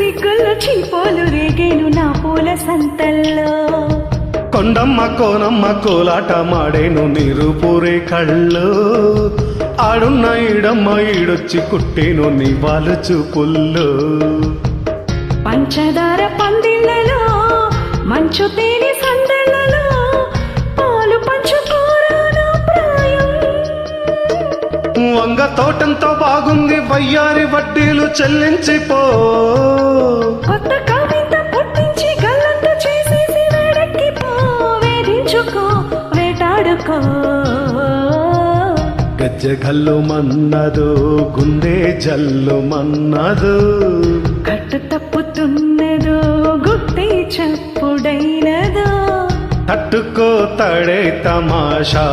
చీపోలు రేగేను నా పూల సంతల్లో. కొండమ్మ కోనమ్మ కోలాట మాడేను నీరు పూరే కళ్ళు. ఆడున్న ఈడమ్మ ఈడొచ్చి కుట్టేను నీ వాళ్ళు చూపుల్లో పంచదార పందిళ్ళలో మంచు తేనె సందళ్ళలో వంగ తోటంతో బాగుంది వయ్యారి వడ్డీలు చెల్లించిపో కొత్త కవిత పుట్టించి గల్లంత చేసేసి వేడెక్కిపో వేధించుకో వేటాడుకో. గజ్జ గల్లు మన్నదు గుండె జల్లు మన్నదు. కట్టు తప్పుతున్నదో గుట్టి చప్పుడైనదో. తట్టుకో తడే తమాషా.